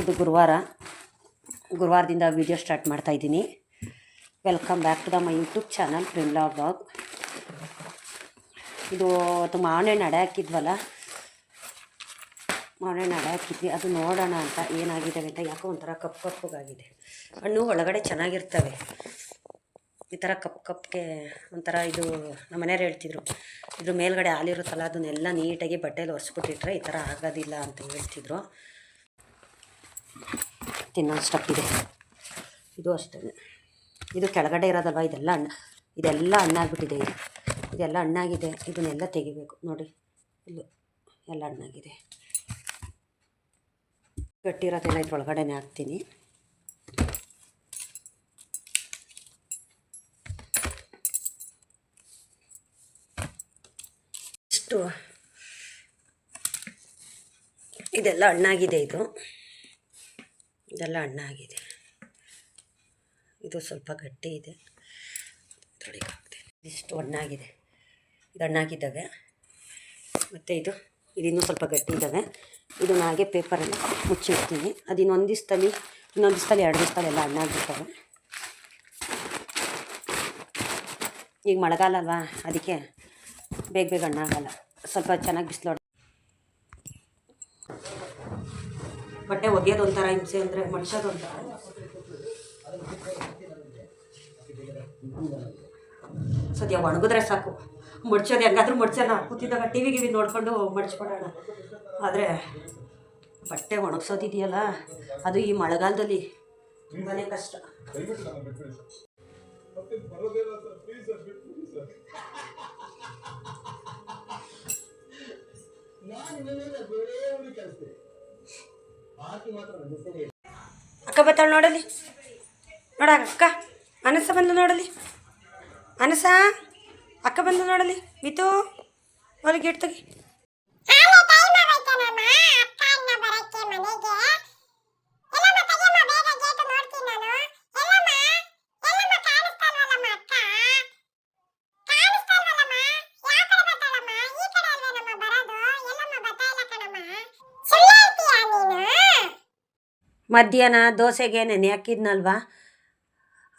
ಇದು ಗುರುವಾರ. ಗುರುವಾರದಿಂದ video start ಮಾಡ್ತಾ ಇದ್ದೀನಿ. Welcome back to the my YouTube channel Primla blog ಇದು ಅದು ಮಾವಿನ ಅಡೆ ಹಾಕಿದ್ವಲ್ಲ? ಮಾವಿನ ಅಡೆ ಹಾಕಿದ್ವಿ. ಅದು ನೋಡೋಣ ಅಂತ ಏನಾಗಿದೆ ಅಂತ, ಯಾಕೋ ಒಂಥರ ಕಪ್ ಕಪ್ಪಗಾಗಿದೆ ಹಣ್ಣು ಒಳಗಡೆ ಚೆನ್ನಾಗಿರ್ತವೆ. ಈ ಥರ ಕಪ್ ಕಪ್ಗೆ ಒಂಥರ ಇದು ನಮ್ಮ ಮನೆಯವ್ರು ಹೇಳ್ತಿದ್ರು. ಇದ್ರ ಮೇಲ್ಗಡೆ ಹಾಲಿರುತ್ತಲ್ಲ, ಅದನ್ನೆಲ್ಲ ನೀಟಾಗಿ ಬಟ್ಟೆಯಲ್ಲಿ ಒರೆಸ್ಬಿಟ್ಟಿಟ್ರೆ ಈ ಥರ ಆಗೋದಿಲ್ಲ ಅಂತ ಹೇಳ್ತಿದ್ರು. ತಿನ್ನೋ ಸ್ಟಪ್ ಇದೆ. ಇದು ಅಷ್ಟೇ. ಇದು ಕೆಳಗಡೆ ಇರೋದಲ್ವ? ಇದೆಲ್ಲ ಹಣ್ಣು ಇದೆಲ್ಲ ಹಣ್ಣಾಗ್ಬಿಟ್ಟಿದೆ ಇದು ಇದೆಲ್ಲ ಹಣ್ಣಾಗಿದೆ ಇದನ್ನೆಲ್ಲ ತೆಗಿಬೇಕು. ನೋಡಿ, ಇಲ್ಲಿ ಎಲ್ಲ ಹಣ್ಣಾಗಿದೆ ಗಟ್ಟಿರೋದೆಲ್ಲ ಇದ್ರೊಳಗಡೆನೇ ಹಾಕ್ತೀನಿ. ಇಷ್ಟು. ಇದೆಲ್ಲ ಹಣ್ಣಾಗಿದೆ ಇದು. ಇದೆಲ್ಲ ಹಣ್ಣಾಗಿದೆ ಇದು ಸ್ವಲ್ಪ ಗಟ್ಟಿ ಇದೆ. ಇದ್ರೊಳಗೆ ಹಾಕ್ತೀನಿ. ಇಷ್ಟು ಹಣ್ಣಾಗಿದೆ ಇದು ಹಣ್ಣಾಗಿದ್ದಾವೆ ಮತ್ತು ಇದು, ಇದಿನ್ನೂ ಸ್ವಲ್ಪ ಗಟ್ಟಿ ಇದ್ದಾವೆ. ಇದನ್ನ ಹಾಗೆ ಪೇಪರಲ್ಲಿ ಮುಚ್ಚಿಡ್ತೀನಿ. ಅದು ಇನ್ನೊಂದು ದಿವಸದಲ್ಲಿ ಇನ್ನೊಂದು ದಿವಸದಲ್ಲಿ, ಎರಡು ದಿವಸದಲ್ಲಿ ಎಲ್ಲ ಹಣ್ಣಾಗಿರ್ತವೆ ಈಗ ಮಳೆಗಾಲ ಅಲ್ವಾ? ಅದಕ್ಕೆ ಬೇಗ ಬೇಗ ಹಣ್ಣಾಗಲ್ಲ ಸ್ವಲ್ಪ ಚೆನ್ನಾಗಿ ಬಿಸಿಲು ಬಟ್ಟೆ ಒಗೆಯೋದು ಒಂಥರ ಹಿಂಸೆ ಅಂದರೆ ಮಡ್ಸೋದು ಒಂಥರ. ಸದ್ಯ ಒಣಗಿದ್ರೆ ಸಾಕು. ಮಡ್ಚೋದು ಹೆಂಗಾದ್ರೂ ಮಡ್ಸೋಣ. ಕೂತಿದ್ದಾಗ ಟಿ ವಿ ಗಿವಿ ನೋಡಿಕೊಂಡು ಮಡ್ಚ್ಕೊಡೋಣ ಆದರೆ ಬಟ್ಟೆ ಒಣಗ್ಸೋದಿದೆಯಲ್ಲ, ಅದು ಈ ಮಳೆಗಾಲದಲ್ಲಿ ತುಂಬಾ ಕಷ್ಟ. ಅಕ್ಕ ಬತ್ತಾಳು ನೋಡಲಿ. ನೋಡ ಅಕ್ಕ. ಅನಸ ಬಂದು ನೋಡಲಿ. ಅನಸ ಅಕ್ಕ ಬಂದು ನೋಡಲಿ. ಮಿತು ಅವಳಿಗೆ ಗೇಟ್ ಮಧ್ಯಾಹ್ನ ದೋಸೆಗೆ ನೆನೆ ಹಾಕಿದ್ನಲ್ವಾ?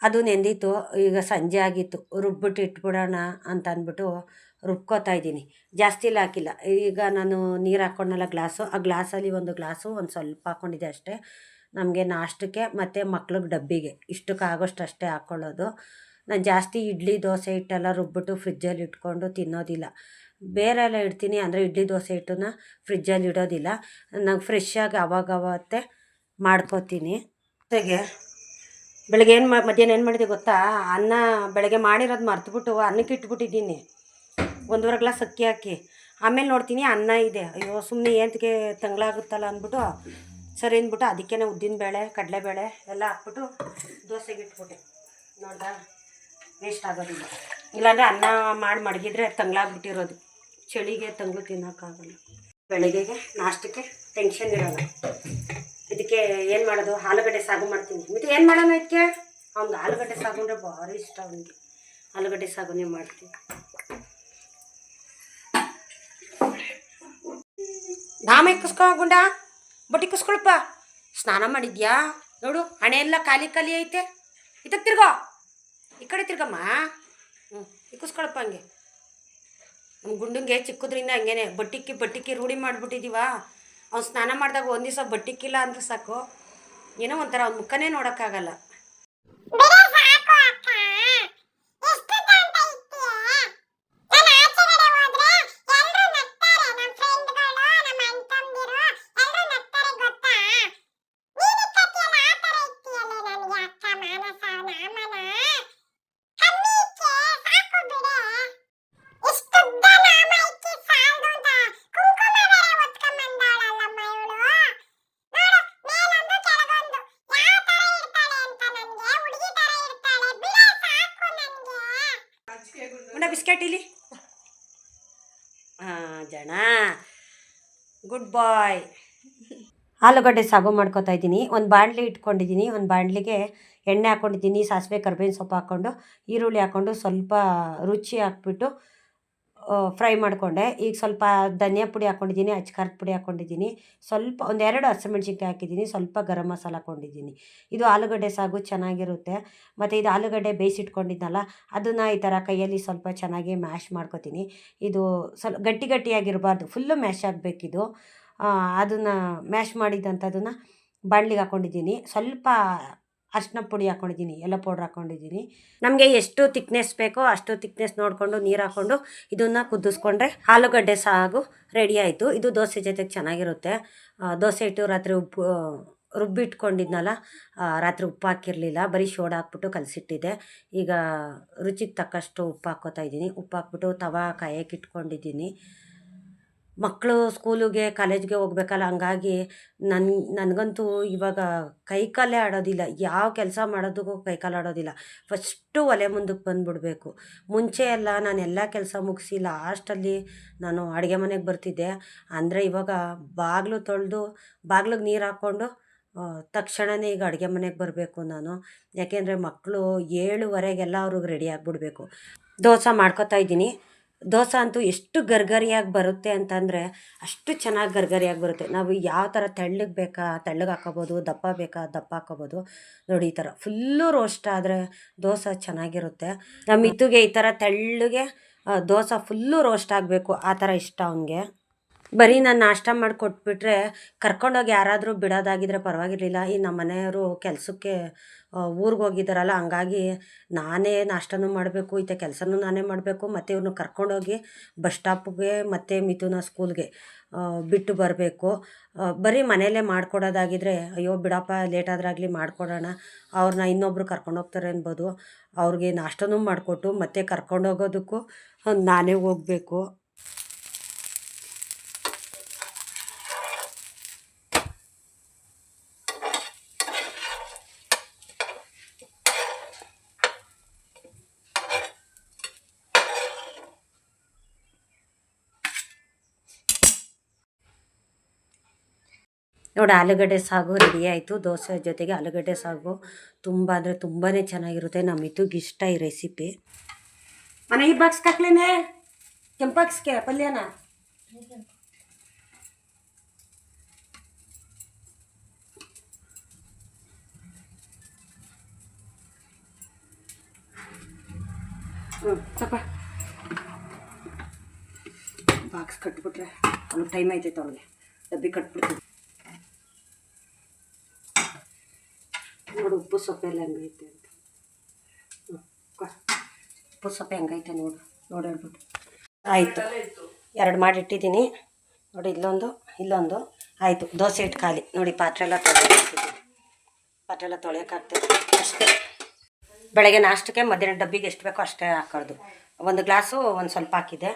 ಅದು ನೆಂದಿತ್ತು. ಈಗ ಸಂಜೆ ಆಗಿತ್ತು. ರುಬ್ಬಿಟ್ಟು ಇಟ್ಬಿಡೋಣ ಅಂತ ಅಂದ್ಬಿಟ್ಟು ರುಬ್ಕೋತಾ ಇದ್ದೀನಿ. ಜಾಸ್ತಿ ಹಾಕಿಲ್ಲ. ಈಗ ನಾನು ನೀರು ಹಾಕ್ಕೊಂಡಲ್ಲ ಗ್ಲಾಸು. ಆ ಗ್ಲಾಸಲ್ಲಿ ಒಂದು ಗ್ಲಾಸು, ಒಂದು ಸ್ವಲ್ಪ ಹಾಕ್ಕೊಂಡಿದ್ದೆ ಅಷ್ಟೇ. ನಮಗೆ ನಾಷ್ಟಕ್ಕೆ ಮತ್ತು ಮಕ್ಳಿಗೆ ಡಬ್ಬಿಗೆ. ಇಷ್ಟಕ್ಕೆ ಆಗೋಷ್ಟು ಅಷ್ಟೇ ಹಾಕ್ಕೊಳ್ಳೋದು ನಾನು ಜಾಸ್ತಿ ಇಡ್ಲಿ ದೋಸೆ ಹಿಟ್ಟೆಲ್ಲ ರುಬ್ಬಿಟ್ಟು ಫ್ರಿಜ್ಜಲ್ಲಿ ಇಟ್ಕೊಂಡು ತಿನ್ನೋದಿಲ್ಲ. ಬೇರೆ ಎಲ್ಲ ಇಡ್ತೀನಿ. ಅಂದರೆ ಇಡ್ಲಿ ದೋಸೆ ಹಿಟ್ಟನ್ನ ಫ್ರಿಜ್ಜಲ್ಲಿ ಇಡೋದಿಲ್ಲ. ನಂಗೆ ಫ್ರೆಶ್ಶಾಗಿ ಅವಾಗವತ್ತೆ ಮಾಡ್ಕೋತೀನಿ. ಜೊತೆಗೆ ಬೆಳಗ್ಗೆ ಏನು ಮಧ್ಯಾಹ್ನ ಏನು ಮಾಡಿದೆ ಗೊತ್ತಾ? ಅನ್ನ ಬೆಳಗ್ಗೆ ಮಾಡಿರೋದು ಮರ್ತುಬಿಟ್ಟು ಅನ್ನಕ್ಕೆ ಇಟ್ಬಿಟ್ಟಿದ್ದೀನಿ. ಒಂದೂವರೆ ಗ್ಲಾಸ್ ಅಕ್ಕಿ ಹಾಕಿ. ಆಮೇಲೆ ನೋಡ್ತೀನಿ ಅನ್ನ ಇದೆ. ಅಯ್ಯೋ ಸುಮ್ಮನೆ ಏಂತಕ್ಕೆ ತಂಗ್ಳಾಗುತ್ತಲ್ಲ ಅಂದ್ಬಿಟ್ಟು ಸರಿ ಅಂದ್ಬಿಟ್ಟು ಅದಕ್ಕೇ ಉದ್ದಿನಬೇಳೆ ಕಡಲೆಬೇಳೆ ಎಲ್ಲ ಹಾಕ್ಬಿಟ್ಟು ದೋಸೆಗೆ ಇಟ್ಬಿಟ್ಟೆ. ನೋಡ್ದ ವೇಸ್ಟ್ ಆಗೋದಿಲ್ಲ. ಇಲ್ಲಾಂದರೆ ಅನ್ನ ಮಾಡಿ ಮಡಗಿದ್ರೆ ತಂಗ್ಳಾಗ್ಬಿಟ್ಟಿರೋದು. ಚಳಿಗೆ ತಂಗ್ಳು ತಿನ್ನೋಕ್ಕಾಗಲ್ಲ. ಬೆಳಗ್ಗೆಗೆ ನಾಷ್ಟಕ್ಕೆ ಟೆನ್ಷನ್ ಇರೋಲ್ಲ. ಇದಕ್ಕೆ ಏನು ಮಾಡೋದು? ಆಲೂಗಡ್ಡೆ ಸಾಗು ಮಾಡ್ತೀನಿ. ಮತ್ತೆ ಏನು ಮಾಡೋಣ ಇದಕ್ಕೆ? ಅವ್ನಿಗೆ ಆಲೂಗಡ್ಡೆ ಸಾಗು ಅಂದರೆ ಭಾರಿ ಇಷ್ಟ ಅವನಿಗೆ. ಆಲೂಗಡ್ಡೆ ಸಾಗುನೇ ಮಾಡ್ತೀನಿ. ನಾಮೇ ಕುಸ್ಕೊ ಗುಂಡ. ಬಟ್ಟಿ ಕುಸ್ಕೊಳಪ್ಪ. ಸ್ನಾನ ಮಾಡಿದ್ಯಾ? ನೋಡು, ಹಣೆ ಎಲ್ಲ ಖಾಲಿ ಖಾಲಿ ಐತೆ. ಇದಕ್ಕೆ ತಿರ್ಗೋ. ಈ ಕಡೆ ತಿರ್ಗಮ್ಮ. ಹ್ಞೂ ಇಕ್ಕಿಸ್ಕೊಳಪ್ಪ ಹಂಗೆ. ನಮ್ಮ ಗುಂಡಂಗೆ ಚಿಕ್ಕದ್ರಿಂದ ಹಂಗೇನೆ. ಬಟ್ಟಿಕ್ಕಿ ಬಟ್ಟಿಕ್ಕಿ ರೂಢಿ ಮಾಡಿಬಿಟ್ಟಿದ್ದೀವ ಅವ್ನು ಸ್ನಾನ ಮಾಡಿದಾಗ ಒಂದು ದಿವಸ ಬಟ್ಟಿಕ್ಕಿಲ್ಲ ಅಂದ್ರೆ ಸಾಕು. ಏನೋ ಒಂಥರ ಅವ್ನ ಮುಖನೇ ನೋಡೋಕ್ಕಾಗಲ್ಲ. ಗುಡ್ ಬಾಯ್ ಆಲೂಗಡ್ಡೆ ಸಾಗು ಮಾಡ್ಕೊತಾ ಇದ್ದೀನಿ. ಒಂದು ಬಾಣಲಿ ಇಟ್ಕೊಂಡಿದ್ದೀನಿ. ಒಂದು ಬಾಣಲಿಗೆ ಎಣ್ಣೆ ಹಾಕ್ಕೊಂಡಿದ್ದೀನಿ ಸಾಸಿವೆ, ಕರ್ಬೇವಿನ ಸೊಪ್ಪು ಹಾಕ್ಕೊಂಡು ಈರುಳ್ಳಿ ಹಾಕ್ಕೊಂಡು ಸ್ವಲ್ಪ ರುಚಿ ಹಾಕ್ಬಿಟ್ಟು ಫ್ರೈ ಮಾಡಿಕೊಂಡೆ. ಈಗ ಸ್ವಲ್ಪ ಧನಿಯಾ ಪುಡಿ ಹಾಕ್ಕೊಂಡಿದ್ದೀನಿ ಅಚ್ಕಾರದ ಪುಡಿ ಹಾಕ್ಕೊಂಡಿದ್ದೀನಿ ಸ್ವಲ್ಪ ಒಂದೆರಡು ಹಸಿಮೆಣ್ಸಿನ್ಕಾಯಿ ಹಾಕಿದ್ದೀನಿ, ಸ್ವಲ್ಪ ಗರಂ ಮಸಾಲ ಹಾಕ್ಕೊಂಡಿದ್ದೀನಿ ಇದು ಆಲೂಗಡ್ಡೆ ಸಾಗು ಚೆನ್ನಾಗಿರುತ್ತೆ. ಮತ್ತು ಇದು ಆಲೂಗಡ್ಡೆ ಬೇಯಿಸಿಟ್ಕೊಂಡಿದ್ನಲ್ಲ, ಅದನ್ನು ಈ ಥರ ಕೈಯಲ್ಲಿ ಸ್ವಲ್ಪ ಚೆನ್ನಾಗಿ ಮ್ಯಾಶ್ ಮಾಡ್ಕೊತೀನಿ. ಇದು ಸ್ವಲ್ಪ ಗಟ್ಟಿ ಗಟ್ಟಿಯಾಗಿರಬಾರ್ದು ಫುಲ್ಲು ಮ್ಯಾಶ್ ಆಗಬೇಕಿದು. ಅದನ್ನು ಮ್ಯಾಶ್ ಮಾಡಿದಂಥದ್ದನ್ನು ಬಾಣ್ಲಿಗೆ ಹಾಕ್ಕೊಂಡಿದ್ದೀನಿ ಸ್ವಲ್ಪ ಅರ್ಶಿನ ಪುಡಿ ಹಾಕೊಂಡಿದ್ದೀನಿ ಎಲ್ಲ ಪೌಡ್ರ್ ಹಾಕೊಂಡಿದ್ದೀನಿ. ನಮಗೆ ಎಷ್ಟು ತಿಕ್ನೆಸ್ ಬೇಕೋ ಅಷ್ಟು ತಿಕ್ನೆಸ್ ನೋಡಿಕೊಂಡು ನೀರು ಹಾಕ್ಕೊಂಡು ಇದನ್ನು ಕುದಿಸ್ಕೊಂಡ್ರೆ ಆಲೂಗಡ್ಡೆ ಸಾಗು ರೆಡಿ ಆಯಿತು. ಇದು ದೋಸೆ ಜೊತೆಗೆ ಚೆನ್ನಾಗಿರುತ್ತೆ. ದೋಸೆ ಇಟ್ಟು ರಾತ್ರಿ ಉಪ್ಪು ರುಬ್ಬಿಟ್ಕೊಂಡಿದ್ನಲ್ಲ ರಾತ್ರಿ ಉಪ್ಪು ಹಾಕಿರಲಿಲ್ಲ. ಬರೀ ಶೋಡ ಹಾಕ್ಬಿಟ್ಟು ಕಲಸಿಟ್ಟಿದ್ದೆ. ಈಗ ರುಚಿಗೆ ತಕ್ಕಷ್ಟು ಉಪ್ಪು ಹಾಕ್ಕೋತಾ ಇದ್ದೀನಿ. ಉಪ್ಪು ಹಾಕ್ಬಿಟ್ಟು ತವಾ ಕಾಯಕ್ಕೆ ಇಟ್ಕೊಂಡಿದ್ದೀನಿ. ಮಕ್ಕಳು ಸ್ಕೂಲಿಗೆ, ಕಾಲೇಜ್ಗೆ ಹೋಗ್ಬೇಕಲ್ಲ, ಹಂಗಾಗಿ ನನ್ನ ನನಗಂತೂ ಇವಾಗ ಕೈಕಾಲೇ ಆಡೋದಿಲ್ಲ. ಯಾವ ಕೆಲಸ ಮಾಡೋದಕ್ಕೂ ಕೈಕಾಲು ಆಡೋದಿಲ್ಲ. ಫಸ್ಟು ಒಲೆ ಮುಂದಕ್ಕೆ ಬಂದುಬಿಡಬೇಕು. ಮುಂಚೆ ಎಲ್ಲ ನಾನು ಎಲ್ಲ ಕೆಲಸ ಮುಗಿಸಿ ಲಾಸ್ಟಲ್ಲಿ ನಾನು ಅಡುಗೆ ಮನೆಗೆ ಬರ್ತಿದ್ದೆ. ಅಂದರೆ ಇವಾಗ ಬಾಗಿಲು ತೊಳೆದು, ಬಾಗಿಲಿಗೆ ನೀರು ಹಾಕ್ಕೊಂಡು ತಕ್ಷಣವೇ ಈಗ ಅಡುಗೆ ಮನೆಗೆ ಬರಬೇಕು ನಾನು. ಯಾಕೆಂದರೆ ಮಕ್ಕಳು ಏಳುವರೆಗೆಲ್ಲ ಅವ್ರಿಗೆ ರೆಡಿ ಆಗಿಬಿಡ್ಬೇಕು. ದೋಸೆ ಮಾಡ್ಕೊತಾ ಇದ್ದೀನಿ. ದೋಸೆ ಅಂತೂ ಎಷ್ಟು ಗರ್ಗರಿಯಾಗಿ ಬರುತ್ತೆ ಅಂತಂದರೆ ಅಷ್ಟು ಚೆನ್ನಾಗಿ ಗರ್ಗರಿಯಾಗಿ ಬರುತ್ತೆ. ನಾವು ಯಾವ ಥರ ತೆಳ್ಳಗೆ ಬೇಕಾ, ತೆಳ್ಳಗೆ ಹಾಕೋಬೋದು ದಪ್ಪ ಬೇಕಾ, ದಪ್ಪ ಹಾಕೋಬೋದು ನೋಡಿ ಈ ಥರ ಫುಲ್ಲು ರೋಸ್ಟ್ ಆದರೆ ದೋಸೆ ಚೆನ್ನಾಗಿರುತ್ತೆ. ನಮ್ಮ ಇತ್ತುಗೆ ಈ ಥರ ತೆಳ್ಳಗೆ ದೋಸೆ ಫುಲ್ಲು ರೋಸ್ಟ್ ಆಗಬೇಕು. ಆ ಥರ ಇಷ್ಟ ಅವನಿಗೆ. ಬರೀ ನಾನು ನಾಷ್ಟ ಮಾಡಿ ಕೊಟ್ಬಿಟ್ರೆ ಕರ್ಕೊಂಡೋಗಿ ಯಾರಾದರೂ ಬಿಡೋದಾಗಿದ್ರೆ ಪರವಾಗಿರಲಿಲ್ಲ. ಈ ನಮ್ಮ ಮನೆಯವರು ಕೆಲಸಕ್ಕೆ ಊರಿಗೆ ಹೋಗಿದ್ದಾರಲ್ಲ ಹಂಗಾಗಿ ನಾನೇ ನಾಷ್ಟನೂ ಮಾಡಬೇಕು ಈತ ಕೆಲಸನೂ ನಾನೇ ಮಾಡಬೇಕು, ಮತ್ತು ಇವ್ರನ್ನ ಕರ್ಕೊಂಡೋಗಿ ಬಸ್ ಸ್ಟಾಪ್ಗೆ, ಮತ್ತು ಮಿಥುನ ಸ್ಕೂಲ್ಗೆ ಬಿಟ್ಟು ಬರಬೇಕು. ಬರೀ ಮನೆಯಲ್ಲೇ ಮಾಡ್ಕೊಡೋದಾಗಿದ್ರೆ, ಅಯ್ಯೋ ಬಿಡಪ್ಪ ಲೇಟಾದ್ರಾಗಲಿ ಮಾಡಿಕೊಡೋಣ ಅವ್ರನ್ನ ಇನ್ನೊಬ್ರು ಕರ್ಕೊಂಡೋಗ್ತಾರೆ ಅನ್ಬೋದು. ಅವ್ರಿಗೆ ನಾಷ್ಟನೂ ಮಾಡಿಕೊಟ್ಟು, ಮತ್ತು ಕರ್ಕೊಂಡೋಗೋದಕ್ಕೂ ನಾನೇ ಹೋಗಬೇಕು. ನೋಡಿ, ಆಲೂಗಡ್ಡೆ ಸಾಗು ರೆಡಿ ಆಯಿತು. ದೋಸೆ ಜೊತೆಗೆ ಆಲೂಗಡ್ಡೆ ಸಾಗು ತುಂಬ ಅಂದರೆ ತುಂಬಾ ಚೆನ್ನಾಗಿರುತ್ತೆ. ನಮ್ಮ ಇಷ್ಟ ಈ ರೆಸಿಪಿ ಮನೆ ಈ ಬಾಕ್ಸ್ ಹಾಕ್ಲೇನೆ. ಕೆಂಪಾಕ್ಸ್ಗೆ ಪಲ್ಯನ? ಹ್ಞೂ ಸ್ವಲ್ಪ ಬಾಕ್ಸ್ ಕಟ್ಬಿಟ್ರೆ ಅವ್ನಿಗೆ ಟೈಮ್ ಆಯ್ತೈತೆ ಅವನಿಗೆ ಡಬ್ಬಿ ಕಟ್ಬಿಡ್ತೀನಿ. ನೋಡು, ಉಪ್ಪು ಸೊಪ್ಪೆಲ್ಲ ಹೆಂಗೈತೆ ಅಂತ. ಉಪ್ಪು ಸೊಪ್ಪೆ ಹೆಂಗೈತೆ ನೋಡು, ನೋಡಿ ಹೇಳ್ಬಿಟ್ಟು ಆಯಿತು, ಎರಡು ಮಾಡಿಟ್ಟಿದ್ದೀನಿ ನೋಡಿ, ಇಲ್ಲೊಂದು ಇಲ್ಲೊಂದು. ಆಯಿತು, ದೋಸೆ ಇಟ್ಟು ಖಾಲಿ. ನೋಡಿ, ಪಾತ್ರೆ ಎಲ್ಲ ತೊಳೆಯೋಕ್ಕಿದ್ದೀನಿ ಪಾತ್ರೆ ಎಲ್ಲ ತೊಳೆಯೋಕ್ಕಾಗ್ತದೆ ಅಷ್ಟೇ. ಬೆಳಗ್ಗೆ ನಾಷ್ಟಕ್ಕೆ ಮಧ್ಯಾಹ್ನ ಡಬ್ಬಿಗೆ ಎಷ್ಟು ಬೇಕೋ ಅಷ್ಟೇ ಹಾಕೋದು ಒಂದು ಗ್ಲಾಸು ಒಂದು ಸ್ವಲ್ಪ ಹಾಕಿದ್ದೆ.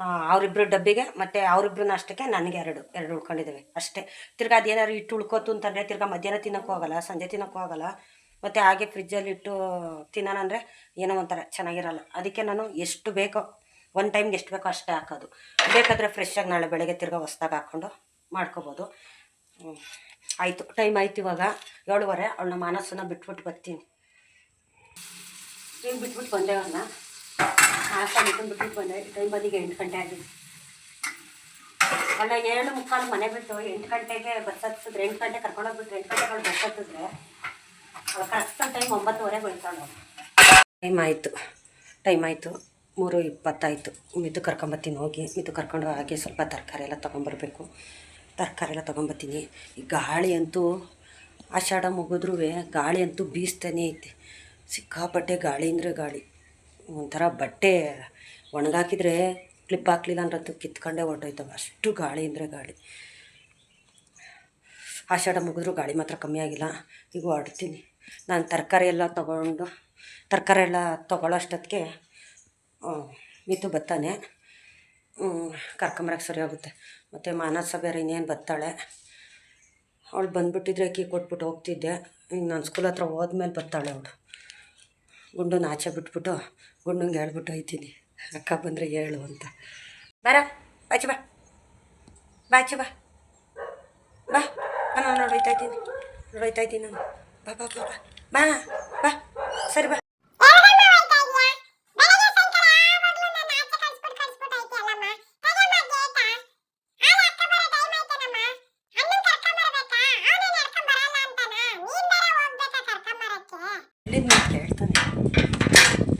ಆ, ಅವರಿಬ್ರು ಡಬ್ಬಿಗೆ ಮತ್ತು ಅವರಿಬ್ರು ಅಷ್ಟಕ್ಕೆ ನನಗೆ ಎರಡು ಎರಡು ಉಳ್ಕೊಂಡಿದ್ದಾವೆ ಅಷ್ಟೇ. ತಿರ್ಗಾ ಅದೇನಾದ್ರು ಇಟ್ಟು ಉಳ್ಕೋತು ಅಂತಂದರೆ ತಿರ್ಗಿ ಮಧ್ಯಾಹ್ನ ತಿನ್ನೋಕ್ಕೂ ಹೋಗಲ್ಲ ಸಂಜೆ ತಿನ್ನೋಕ್ಕೂ ಹೋಗಲ್ಲ ಮತ್ತು ಹಾಗೆ ಫ್ರಿಜ್ಜಲ್ಲಿ ಇಟ್ಟು ತಿನ್ನೋಣ ಅಂದರೆ ಏನೋ ಒಂಥರ ಚೆನ್ನಾಗಿರಲ್ಲ. ಅದಕ್ಕೆ ನಾನು ಎಷ್ಟು ಬೇಕೋ ಒನ್ ಟೈಮ್ಗೆ ಎಷ್ಟು ಬೇಕೋ ಅಷ್ಟೇ ಹಾಕೋದು. ಬೇಕಾದರೆ ಫ್ರೆಶ್ಶಾಗಿ ನಾಳೆ ಬೆಳಗ್ಗೆ ತಿರ್ಗಾ ಹೊಸ್ದಾಗಿ ಹಾಕ್ಕೊಂಡು ಮಾಡ್ಕೋಬೋದು. ಆಯಿತು ಟೈಮ್ ಆಯ್ತು ಇವಾಗ. ಏಳುವರೆ ಅವಳನ್ನ ಮಾನಸನ್ನು ಬಿಟ್ಬಿಟ್ಟು ಬರ್ತೀನಿ. ಬಿಟ್ಬಿಟ್ಟು ಬಂದೆ ಅವನ್ನ ಆಟ ಬಿಟ್ಬಿಟ್ಟು ಬಂದೆ. ಟೈಮ್ ಬಂದಿಗೆ ಎಂಟು ಗಂಟೆ ಆಗಿದೆ. ಅಲ್ಲ ಏಳು ಮುಕ್ಕಾಲು ಮನೆ ಬಿಟ್ಟು ಎಂಟು ಗಂಟೆಗೆ ಬಸ್ ಹತ್ತಿದ್ರೆ ಎಂಟು ಗಂಟೆ ಕರ್ಕೊಂಡೋಗ್ಬಿಟ್ರೆ ಎಂಟು ಗಂಟೆಗೆ ಅವಳು ಬಸ್ ಹತ್ತಿದ್ರೆ ಕರೆಕ್ಟ್ ಟೈಮ್ ಒಂಬತ್ತುವರೆಗೆ ಹೋಯ್ತಾಳು ಟೈಮ್ ಆಯಿತು. ಟೈಮ್ ಆಯಿತು. ಮೂರು ಇಪ್ಪತ್ತಾಯಿತು. ಮಿದ್ದು ಕರ್ಕೊಂಬತ್ತೀನಿ, ಹೋಗಿ. ಮಿದ್ದು ಕರ್ಕೊಂಡು ಹಾಗೆ ಸ್ವಲ್ಪ ತರಕಾರಿ ಎಲ್ಲ ತೊಗೊಂಬರ್ಬೇಕು. ತರಕಾರಿ ಎಲ್ಲ ತೊಗೊಂಬತ್ತೀನಿ. ಈ ಗಾಳಿ ಅಂತೂ ಆಷಾಢ ಮುಗಿದ್ರೂ ಗಾಳಿ ಅಂತೂ ಬೀಸ್ತಾನೆ ಐತೆ. ಸಿಕ್ಕಾಪಟ್ಟೆ ಗಾಳಿ ಅಂದರೆ ಗಾಳಿ. ಒಂಥರ ಬಟ್ಟೆ ಒಣಗಾಕಿದ್ರೆ ಕ್ಲಿಪ್ ಹಾಕ್ಲಿಲ್ಲ ಅಂದ್ರಂತೂ ಕಿತ್ಕೊಂಡೇ ಹೊರಟೋಯ್ತವೆ. ಅಷ್ಟು ಗಾಳಿ ಅಂದರೆ ಗಾಳಿ. ಆಷಾಢ ಮುಗಿದ್ರೂ ಗಾಳಿ ಮಾತ್ರ ಕಮ್ಮಿ ಆಗಿಲ್ಲ. ಈಗ ಹೊರಡ್ತೀನಿ. ನಾನು ತರಕಾರಿ ಎಲ್ಲ ತೊಗೊಂಡು, ತರಕಾರಿ ಎಲ್ಲ ತೊಗೊಳ್ಳೋ ಅಷ್ಟೊತ್ತಿಗೆ ಮಿತು ಬತ್ತಾನೆ ಕರ್ಕೊಂಬರಕ್ಕೆ ಸರಿ ಹೋಗುತ್ತೆ. ಮತ್ತು ಮಾನಸ ಇನ್ನೇನು ಬತ್ತಾಳೆ ಅವಳು ಬಂದುಬಿಟ್ಟಿದ್ರೆ ಅಕ್ಕಿ ಕೊಟ್ಬಿಟ್ಟು ಹೋಗ್ತಿದ್ದೆ. ನಾನು ಸ್ಕೂಲ್ ಹತ್ರ ಹೋದ್ಮೇಲೆ ಬರ್ತಾಳೆ ಅವಳು. ಗುಂಡನ್ನ ಆಚೆ ಬಿಟ್ಬಿಟ್ಟು ಗುಂಡಂಗೆ ಹೇಳ್ಬಿಟ್ಟು ಹೋಯ್ತೀನಿ. ಅಕ್ಕ ಬಂದರೆ ಹೇಳು ಅಂತ. ಬರ ಬಾಚು ಬಾ. ಬಾಚು ಬಾ. ಬಾ ನಾನು ನೋಡೋಯ್ತಾ ಇದ್ದೀನಿ. ನೋಡೋಯ್ತಾ ಇದ್ದೀನಿ ನಾನು. ಬಾ ಬಾ ಬಾ ಬಾ. ಬಾ ಬಾ. ಸರಿ, ಬಾ. ಹೇಳಿದ ಮಾತು ಕೇಳ್ತಾನೆ.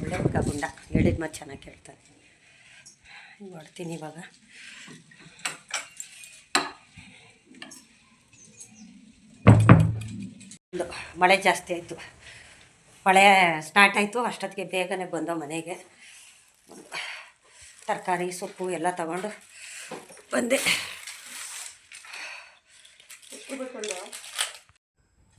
ಒಳ್ಳೆ ಗುಂಡ. ಹೇಳಿದ ಮಾತು ಚೆನ್ನಾಗಿ ಕೇಳ್ತಾನೆ. ಹೊಡ್ತೀನಿ ಇವಾಗ? ಮಳೆ ಜಾಸ್ತಿ ಆಯಿತು. ಮಳೆ ಸ್ಟಾರ್ಟ್ ಆಯಿತು. ಅಷ್ಟೊತ್ತಿಗೆ ಬೇಗನೆ ಬಂದೋ ಮನೆಗೆ. ತರಕಾರಿ, ಸೊಪ್ಪು ಎಲ್ಲ ತಗೊಂಡು ಬಂದೆ.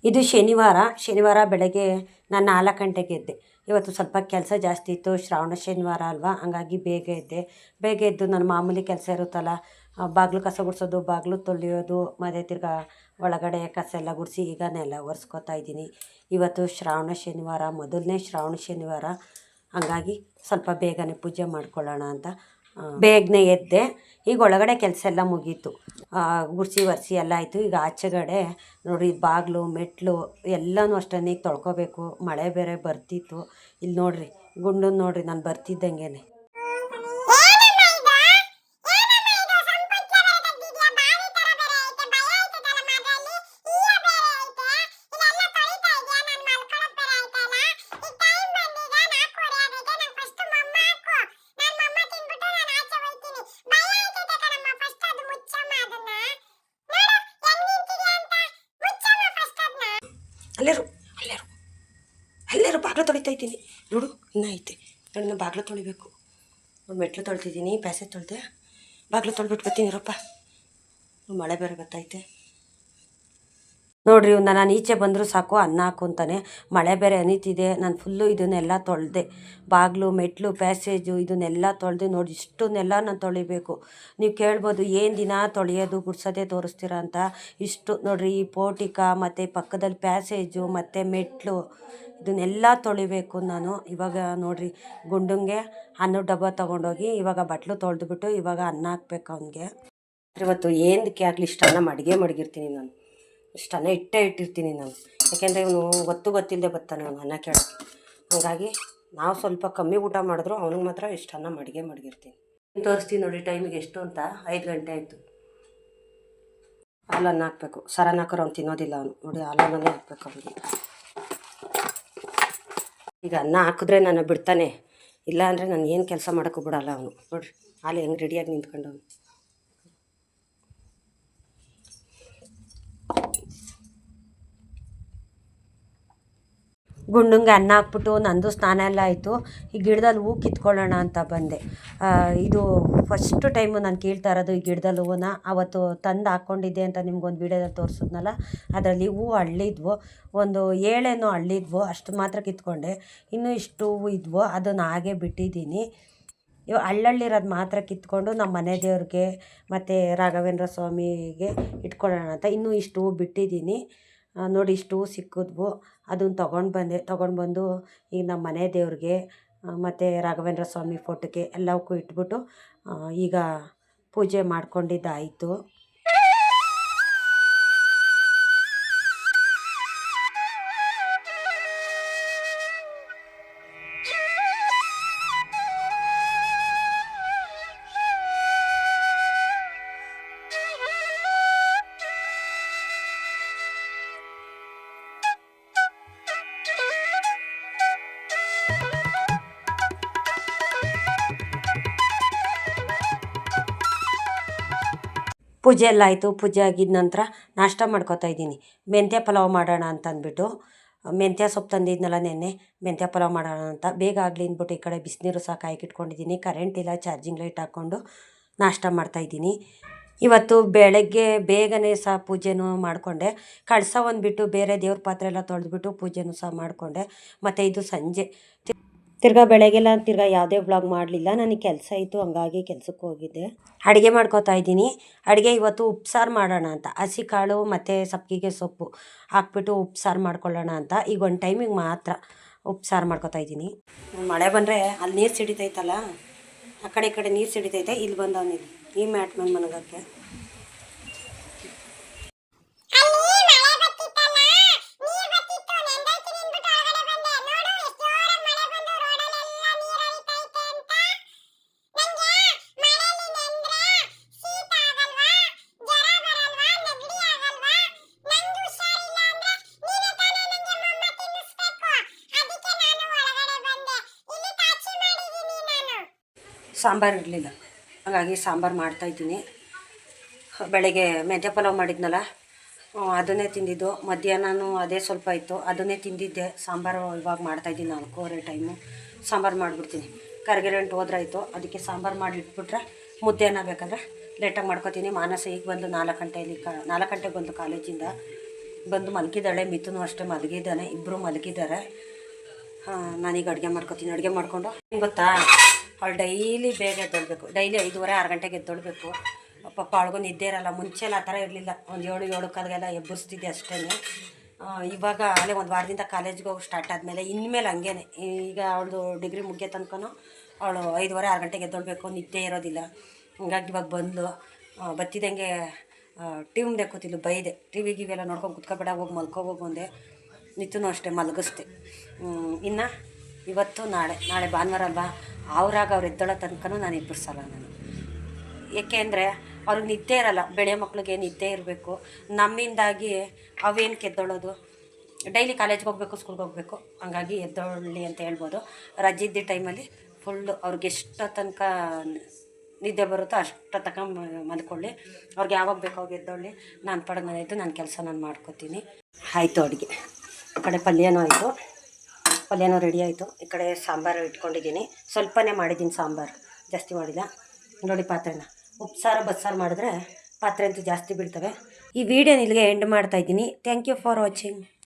ಇದು ಶನಿವಾರ. ಶನಿವಾರ ಬೆಳಗ್ಗೆ ನಾನು ನಾಲ್ಕು ಗಂಟೆಗೆ ಎದ್ದೆ. ಇವತ್ತು ಸ್ವಲ್ಪ ಕೆಲಸ ಜಾಸ್ತಿ ಇತ್ತು. ಶ್ರಾವಣ, ಶನಿವಾರ ಅಲ್ವಾ? ಹಂಗಾಗಿ ಬೇಗ ಎದ್ದೆ. ಬೇಗ ಎದ್ದು ನನ್ನ ಮಾಮೂಲಿ ಕೆಲಸ ಇರುತ್ತಲ್ಲ ಬಾಗಿಲು ಕಸ ಗುಡಿಸೋದು, ಬಾಗಿಲು ತೊಳೆಯೋದು ಮತ್ತು ತಿರ್ಗಾ ಒಳಗಡೆ ಕಸ ಎಲ್ಲ ಗುಡಿಸಿ ಈಗ ನೆಲ ಒರೆಸ್ಕೊತಾ ಇದ್ದೀನಿ. ಇವತ್ತು ಶ್ರಾವಣ, ಶನಿವಾರ, ಮೊದಲನೇ ಶ್ರಾವಣ, ಶನಿವಾರ. ಹಂಗಾಗಿ ಸ್ವಲ್ಪ ಬೇಗನೆ ಪೂಜೆ ಮಾಡ್ಕೊಳ್ಳೋಣ ಅಂತ ಬೇಗನೆ ಎದ್ದೆ. ಈಗ ಒಳಗಡೆ ಕೆಲಸ ಎಲ್ಲ ಮುಗೀತು. ಗುಡಿಸಿ ಒರೆಸಿ ಎಲ್ಲ ಆಯಿತು. ಈಗ ಆಚೆಗಡೆ ನೋಡಿ, ಬಾಗಿಲು, ಮೆಟ್ಲು ಎಲ್ಲನೂ ಅಷ್ಟೇ ತೊಳ್ಕೊಬೇಕು. ಮಳೆ ಬೇರೆ ಬರ್ತಿತ್ತು. ಇಲ್ಲಿ ನೋಡಿರಿ ಗುಂಡನ್ನ ನೋಡಿರಿ, ನಾನು ಬರ್ತಿದ್ದಂಗೆನೆ. ಅಲ್ಲೇರು ಅಲ್ಲೇರು. ಅಲ್ಲೇರು, ಬಾಗಿಲು ತೊಳಿತಾ ಇದ್ದೀನಿ. ನೋಡು, ಇನ್ನೂ ಐತೆ. ನೋಡಿ, ನಾನು ಬಾಗಿಲು ತೊಳಿಬೇಕು. ಮೆಟ್ಲು ತೊಳ್ತಿದ್ದೀನಿ ಪ್ಯಾಸೆ ತೊಳೆದೆ. ಬಾಗಿಲು ತೊಳ್ಬಿಟ್ಟು ಬರ್ತೀನಿ, ಇರಪ್ಪ. ಮಳೆ ಬೇರೆ ಬರ್ತೈತೆ ನೋಡ್ರಿ ಇವ್ನ ನಾನು ಈಚೆ ಬಂದರೂ ಸಾಕು, ಅನ್ನ ಹಾಕು ಅಂತಾನೆ. ಮಳೆ ಬೇರೆ ಅನಿತಿದೆ, ನಾನು ಫುಲ್ಲು ಇದನ್ನೆಲ್ಲ ತೊಳೆದೆ. ಬಾಗಿಲು, ಮೆಟ್ಲು ಪ್ಯಾಸೇಜು ಇದನ್ನೆಲ್ಲ ತೊಳೆದು ನೋಡಿ, ಇಷ್ಟನ್ನೆಲ್ಲ ನಾನು ತೊಳಿಬೇಕು. ನೀವು ಕೇಳ್ಬೋದು, ಏನು ದಿನ ತೊಳೆಯೋದು ಗುಡ್ಸೋದೇ ತೋರಿಸ್ತೀರಾ ಅಂತ. ಇಷ್ಟು ನೋಡಿರಿ, ಈ ಪೋಟಿಕ, ಮತ್ತು ಪಕ್ಕದಲ್ಲಿ ಪ್ಯಾಸೇಜು ಮತ್ತು ಮೆಟ್ಲು, ಇದನ್ನೆಲ್ಲ ತೊಳಿಬೇಕು ನಾನು. ಇವಾಗ ನೋಡಿರಿ, ಗುಂಡಂಗೆ ಅನ್ನ ಡಬ್ಬ ತೊಗೊಂಡೋಗಿ ಇವಾಗ ಬಟ್ಲು ತೊಳೆದುಬಿಟ್ಟು ಇವಾಗ ಅನ್ನ ಹಾಕ್ಬೇಕು ಅವನಿಗೆ. ಇವತ್ತು ಏನಕ್ಕೆ ಆಗಲಿ ಇಷ್ಟನ್ನ ಮಡಿಗೆ ಮಡಗಿರ್ತೀನಿ ನಾನು. ಇಷ್ಟನ್ನ ಇಟ್ಟೇ ಇಟ್ಟಿರ್ತೀನಿ ನಾನು. ಯಾಕೆಂದರೆ ಇವನು ಗೊತ್ತು ಗೊತ್ತಿಲ್ಲದೆ ಬರ್ತಾನೆ ಅವನು ಅನ್ನ ಕೇಳೋಕ್ಕೆ. ಹಾಗಾಗಿ ನಾವು ಸ್ವಲ್ಪ ಕಮ್ಮಿ ಊಟ ಮಾಡಿದ್ರು ಅವನಿಗೆ ಮಾತ್ರ ಇಷ್ಟನ್ನ ಮಡಿಗೆ ಮಡಗಿರ್ತೀನಿ. ತೋರಿಸ್ತೀನಿ ನೋಡಿ ಟೈಮಿಗೆ ಎಷ್ಟು ಅಂತ? ಐದು ಗಂಟೆ ಆಯಿತು. ಹಾಲನ್ನು ಹಾಕಬೇಕು. ಸರನ್ನ ಹಾಕೋರು ಅವ್ನು ತಿನ್ನೋದಿಲ್ಲ ಅವನು. ನೋಡಿ ಹಾಲನ್ನೇ ಹಾಕ್ಬೇಕು ಅವನಿಗೆ. ಈಗ ಅನ್ನ ಹಾಕಿದ್ರೆ ನಾನು ಬಿಡ್ತಾನೆ. ಇಲ್ಲ ಅಂದರೆ ನಾನು ಏನು ಕೆಲಸ ಮಾಡೋಕ್ಕೂ ಬಿಡಲ್ಲ ಅವನು. ನೋಡಿರಿ, ಹಾಲು ಹೆಂಗೆ ರೆಡಿಯಾಗಿ ನಿಂತ್ಕೊಂಡವನು. ಗುಂಡಂಗೆ ಅನ್ನ ಹಾಕ್ಬಿಟ್ಟು ನಂದು ಸ್ನಾನ ಎಲ್ಲ ಆಯಿತು. ಈ ಗಿಡದಲ್ಲಿ ಹೂ ಕಿತ್ಕೊಳ್ಳೋಣ ಅಂತ ಬಂದೆ. ಇದು ಫಸ್ಟ್ ಟೈಮು ನಾನು ಕೇಳ್ತಾ ಇರೋದು ಈ ಗಿಡದಲ್ಲಿ ಹೂವನ್ನ ಅವತ್ತು ತಂದು ಹಾಕ್ಕೊಂಡಿದ್ದೆ ಅಂತ ನಿಮ್ಗೊಂದು ವಿಡಿಯೋದಲ್ಲಿ ತೋರಿಸಿದ್ನಲ್ಲ? ಅದರಲ್ಲಿ ಹೂ ಅಳ್ಳಿದ್ವು ಒಂದು ಏಳೇನೋ ಅಳ್ಳಿದ್ವು ಅಷ್ಟು ಮಾತ್ರ ಕಿತ್ಕೊಂಡೆ. ಇನ್ನೂ ಇಷ್ಟು ಹೂವು ಇದ್ವು. ಅದನ್ನು ಹಾಗೆ ಬಿಟ್ಟಿದ್ದೀನಿ. ಇವು ಹಳ್ಳಳ್ಳಿರೋದು ಮಾತ್ರ ಕಿತ್ಕೊಂಡು ನಮ್ಮ ಮನೆ ದೇವ್ರಿಗೆ ಮತ್ತು ರಾಘವೇಂದ್ರ ಸ್ವಾಮಿಗೆ ಇಟ್ಕೊಳ್ಳೋಣ ಅಂತ. ಇನ್ನೂ ಇಷ್ಟು ಹೂ ಬಿಟ್ಟಿದ್ದೀನಿ. ನೋಡಿ ಇಷ್ಟು ಹೂ ಸಿಕ್ಕಿದ್ವು. ಅದನ್ನು ತೊಗೊಂಡು ಬಂದೆ, ತೊಗೊಂಡು ಬಂದು ಈಗ ನಮ್ಮ ಮನೆ ದೇವ್ರಿಗೆ ಮತ್ತು ರಾಘವೇಂದ್ರ ಸ್ವಾಮಿ ಫೋಟೋಕ್ಕೆ ಎಲ್ಲವಕ್ಕೂ ಇಟ್ಬಿಟ್ಟು ಈಗ ಪೂಜೆ ಮಾಡ್ಕೊಂಡಿದ್ದಾಯಿತು. ಪೂಜೆ ಎಲ್ಲ ಆಯಿತು. ಪೂಜೆ ಆಗಿದ ನಂತರ ನಾಷ್ಟ ಮಾಡ್ಕೊತಾ ಇದ್ದೀನಿ. ಮೆಂತ್ಯ ಪಲಾವ್ ಮಾಡೋಣ ಅಂತ ಅಂದ್ಬಿಟ್ಟು ಮೆಂತ್ಯ ಸೊಪ್ಪು ತಂದಿದ್ನಲ್ಲ ನೆನ್ನೆ, ಮೆಂತ್ಯ ಪಲಾವ್ ಮಾಡೋಣ ಅಂತ. ಬೇಗ ಆಗಲಿ ಅಂದ್ಬಿಟ್ಟು ಈ ಕಡೆ ಬಿಸಿನೀರು ಸಹ ಕಾಯ್ಕಿಟ್ಕೊಂಡಿದ್ದೀನಿ ಕರೆಂಟ್ ಇಲ್ಲ ಚಾರ್ಜಿಂಗ್ ಲೈಟ್ ಹಾಕ್ಕೊಂಡು ನಾಷ್ಟ ಮಾಡ್ತಾಯಿದ್ದೀನಿ ಇವತ್ತು ಬೆಳಗ್ಗೆ ಬೇಗನೆ ಸಹ ಪೂಜೆನೂ ಮಾಡಿಕೊಂಡೆ. ಕಳಸ ಒಂದು ಬಿಟ್ಟು ಬೇರೆ ದೇವ್ರ ಪಾತ್ರೆ ಎಲ್ಲ ತೊಳೆದ್ಬಿಟ್ಟು ಪೂಜೆನೂ ಸಹ ಮಾಡಿಕೊಂಡೆ. ಮತ್ತು ಇದು ಸಂಜೆ ತಿರ್ಗಾ ಬೆಳಗ್ಗೆಲ್ಲ ತಿರ್ಗಾ ಯಾವುದೇ ವ್ಲಾಗ್ ಮಾಡಲಿಲ್ಲ. ನನಗೆ ಕೆಲಸ ಇತ್ತು, ಹಂಗಾಗಿ ಕೆಲಸಕ್ಕೆ ಹೋಗಿದ್ದೆ. ಅಡುಗೆ ಮಾಡ್ಕೋತಾ ಇದ್ದೀನಿ. ಅಡುಗೆ ಇವತ್ತು ಉಪ್ಸಾರು ಮಾಡೋಣ ಅಂತ. ಹಸಿ ಕಾಳು ಮತ್ತು ಸಪ್ಪಿಗೆ ಸೊಪ್ಪು ಹಾಕ್ಬಿಟ್ಟು ಉಪ್ಸಾರು ಮಾಡ್ಕೊಳ್ಳೋಣ ಅಂತ. ಈಗ ಒಂದು ಟೈಮಿಗೆ ಮಾತ್ರ ಉಪ್ಸಾರು ಮಾಡ್ಕೋತಾ ಇದ್ದೀನಿ. ಮಳೆ ಬಂದರೆ ಅಲ್ಲಿ ನೀರು ಸಿಡಿತೈತಲ್ಲ, ಆ ಕಡೆ ಈ ಕಡೆ ನೀರು ಸಿಡಿತೈತೆ, ಇಲ್ಲಿ ಬಂದವನಿಲ್ಲಿ. ಈ ಮ್ಯಾಟ್ ಮೇಲೆ ಮನಗಕ್ಕೆ. ಸಾಂಬಾರು ಇರಲಿಲ್ಲ. ಹಾಗಾಗಿ ಸಾಂಬಾರು ಮಾಡ್ತಾಯಿದ್ದೀನಿ ಬೆಳಗ್ಗೆ ಮೆಂತ್ಯ ಪಲಾವ್ ಮಾಡಿದ್ನಲ್ಲ ಅದನ್ನೇ ತಿಂದಿದ್ದು. ಮಧ್ಯಾಹ್ನನೂ ಅದೇ ಸ್ವಲ್ಪ ಇತ್ತು, ಅದನ್ನೇ ತಿಂದಿದ್ದೆ. ಸಾಂಬಾರು ಇವಾಗ ಮಾಡ್ತಾಯಿದ್ದೀನಿ ನಾಲ್ಕೂವರೆ ಟೈಮು ಸಾಂಬಾರು ಮಾಡಿಬಿಡ್ತೀನಿ. ಕರ್ಗೆರೆಂಟು ಹೋದ್ರಾಯ್ತು, ಅದಕ್ಕೆ ಸಾಂಬಾರು ಮಾಡಿ ಇಟ್ಬಿಟ್ರೆ ಮುದ್ದೆನ ಬೇಕಾದ್ರೆ ಲೇಟಾಗಿ ಮಾಡ್ಕೊತೀನಿ. ಮಾನಸ ಈಗ ಬಂದು ನಾಲ್ಕು ಗಂಟೆಯಲ್ಲಿ ಕ, ನಾಲ್ಕು ಗಂಟೆಗೆ ಬಂದು ಕಾಲೇಜಿಂದ ಬಂದು ಮಲಗಿದ್ದಾಳೆ. ಮಿಥುನು ಅಷ್ಟೇ ಮಲಗಿದ್ದಾನೆ ಇಬ್ಬರು ಮಲಗಿದ್ದಾರೆ. ನಾನೀಗ ಅಡುಗೆ ಮಾಡ್ಕೊತೀನಿ. ಅಡುಗೆ ಮಾಡಿಕೊಂಡು ಗೊತ್ತಾ? ಅವಳು ಡೈಲಿ ಬೇಗ ಎದ್ದೊಳ್ಬೇಕು. ಡೈಲಿ ಐದುವರೆ, ಆರು ಗಂಟೆಗೆ ಎದ್ದೊಳ್ಬೇಕು. ಪಾಪ ಅವಳಿಗೂ ನಿದ್ದೆ ಇರಲ್ಲ. ಮುಂಚೆ ಎಲ್ಲ ಆ ಥರ ಇರಲಿಲ್ಲ. ಒಂದು ಏಳು ಏಳು ಕಾಲಿಗೆಲ್ಲ ಎಬ್ಬರಿಸ್ತಿದ್ದೆ ಅಷ್ಟೇ. ಇವಾಗ ಅಲ್ಲೇ ಒಂದು ವಾರದಿಂದ ಕಾಲೇಜ್ಗೆ ಹೋಗಿ ಸ್ಟಾರ್ಟ್ ಆದಮೇಲೆ ಇನ್ಮೇಲೆ ಹಂಗೇನೆ. ಈಗ ಅವಳದು ಡಿಗ್ರಿ ಮುಗಿಯೋ ತನಕನೂ ಅವಳು ಐದುವರೆ, ಆರು ಗಂಟೆಗೆ ಎದ್ದೊಳ್ಬೇಕು. ನಿದ್ದೆ ಇರೋದಿಲ್ಲ. ಹಂಗಾಗಿ ಇವಾಗ ಬಂದು ಬತ್ತಿದಂಗೆ ಟಿ ಮುಂದೆ ಕೂತಿದ್ಲು, ಬೈದೆ. ಟಿ ವಿ ಗಿವೆಲ್ಲ ನೋಡ್ಕೊಂಡು ಕುತ್ಕೊಬೇಡ, ಹೋಗಿ ಮಲ್ಕೋ, ಹೋಗು ಅಂದೆ ನಿತ್ತೂ ಅಷ್ಟೇ ಮಲಗಿಸ್ದೆ. ಇನ್ನು ಇವತ್ತು ನಾಳೆ. ನಾಳೆ ಭಾನುವಾರ ಅಲ್ವಾ? ಅವ್ರಾಗ ಅವ್ರು ಎದ್ದೊಳ ತನಕನೂ ನಾನು ಎಬ್ಬರಿಸಲ್ಲ ನಾನು. ಏಕೆ ಅಂದರೆ ಅವ್ರಿಗೆ ನಿದ್ದೆ ಇರಲ್ಲ. ಬೆಳೆ ಮಕ್ಳಿಗೆ ನಿದ್ದೆ ಇರಬೇಕು. ನಮ್ಮಿಂದಾಗಿ ಅವೇನು ಕೆದ್ದೊಳೋದು? ಡೈಲಿ ಕಾಲೇಜ್ಗೆ ಹೋಗಬೇಕು ಸ್ಕೂಲ್ಗೆ ಹೋಗಬೇಕು. ಹಂಗಾಗಿ ಎದ್ದೊಳ್ಳಿ ಅಂತ ಹೇಳ್ಬೋದು. ರಜೆ ಟೈಮಲ್ಲಿ ಫುಲ್ಲು ಅವ್ರಿಗೆ ಎಷ್ಟು ತನಕ ನಿದ್ದೆ ಬರುತ್ತೋ ಅಷ್ಟು ತನಕ ಮಲ್ಕೊಳ್ಳಿ. ಅವ್ರಿಗೆ ಯಾವಾಗ ಬೇಕು ಅವಾಗ ಎದ್ದೊಳ್ಳಿ. ನಾನು ಪಡೆದು ನಾನು ಕೆಲಸ ನಾನು ಮಾಡ್ಕೊತೀನಿ. ಆಯಿತು ಅಡುಗೆ. ಆ ಕಡೆ ಪಲ್ಯನೂ ಆಯಿತು. ಪಲ್ಯನೂ ರೆಡಿ ಆಯಿತು. ಈ ಕಡೆ ಸಾಂಬಾರು ಇಟ್ಕೊಂಡಿದ್ದೀನಿ. ಸ್ವಲ್ಪನೇ ಮಾಡಿದ್ದೀನಿ ಸಾಂಬಾರು. ಜಾಸ್ತಿ ಮಾಡಿಲ್ಲ. ನೋಡಿ ಪಾತ್ರೆನ. ಉಪ್ಸಾರು, ಬಸ್ಸಾರು ಮಾಡಿದ್ರೆ ಪಾತ್ರೆ ಅಂತೂ ಜಾಸ್ತಿ ಬೀಳ್ತವೆ. ಈ ವಿಡಿಯೋನ ಇಲ್ಲಿಗೆ ಎಂಡ್ ಮಾಡ್ತಾಯಿದ್ದೀನಿ ಥ್ಯಾಂಕ್ ಯು ಫಾರ್ ವಾಚಿಂಗ್